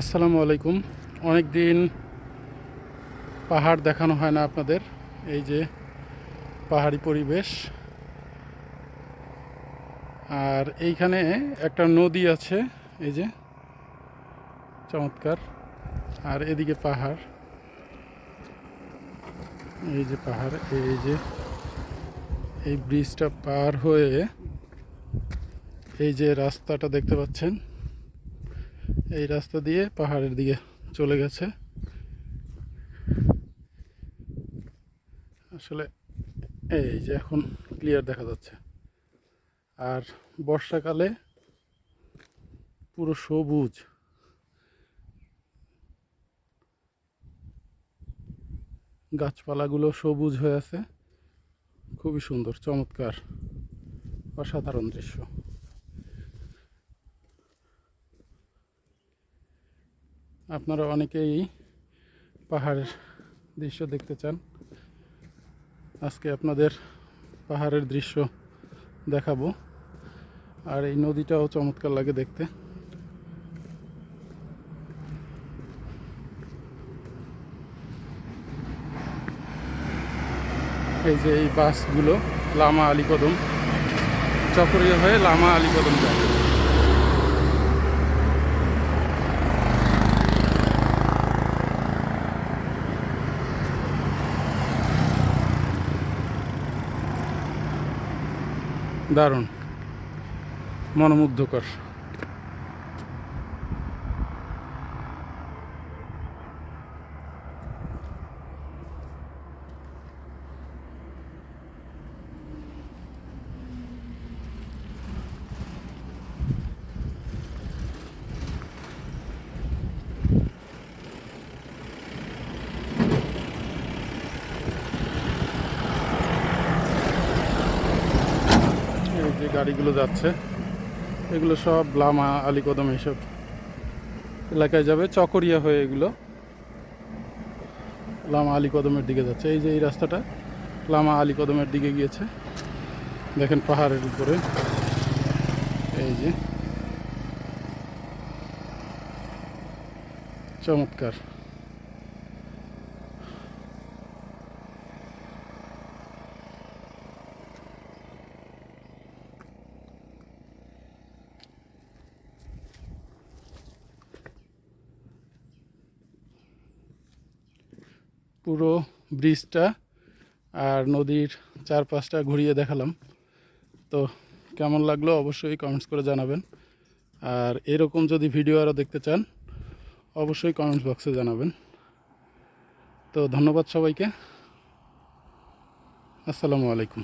আসসালামু আলাইকুম। অনেক দিন পাহাড় দেখানো হয় না আপনাদের। এই যে পাহাড়ি পরিবেশ। আর এইখানে একটা নদী আছে, এই যে চমৎকার। আর এদিকে পাহাড়। এই যে পাহাড়, এই যে এই ব্রিজটা পার হয়ে এই যে রাস্তাটা দেখতে পাচ্ছেন। এই রাস্তা দিয়ে, পাহাড়ের দিকে চলে গেছে। আসলে এই যে এখন ক্লিয়ার দেখা যাচ্ছে। আর বর্ষাকালে পুরো সবুজ। গাছপালাগুলো সবুজ হয়ে আছে। খুবই সুন্দর, চমৎকার, অসাধারণ দৃশ্য। আপনারা অনেকেই পাহাড়ের দৃশ্য দেখতে চান। আজকে আপনাদের পাহাড়ের দৃশ্য দেখাবো। আর এই নদীটাও চমৎকার লাগে দেখতে। এই যে এই বাসগুলো, লামা আলী কদম চকরিয়া হয়ে লামা আলী কদম যায়। দারুণ। মনোমুগ্ধকর এই যে গাড়িগুলো যাচ্ছে, এগুলো সব লামা আলী কদম এইসব এলাকায় যাবে, চকরিয়া হয়ে এগুলো লামা আলী কদমের দিকে যাচ্ছে। এই যে এই রাস্তাটা লামা আলী কদমের দিকে গিয়েছে। দেখেন পাহাড়ের উপরে। এই যে চমৎকার। পুরো ব্রিজটা আর নদীর চারপাশটা ঘুরিয়ে দেখালাম। তো কেমন লাগল অবশ্যই কমেন্টস করে জানাবেন। আর এরকম যদি ভিডিও আরও দেখতে চান, অবশ্যই কমেন্টস বক্সে জানাবেন। তো ধন্যবাদ সবাইকে। আসসালামু আলাইকুম।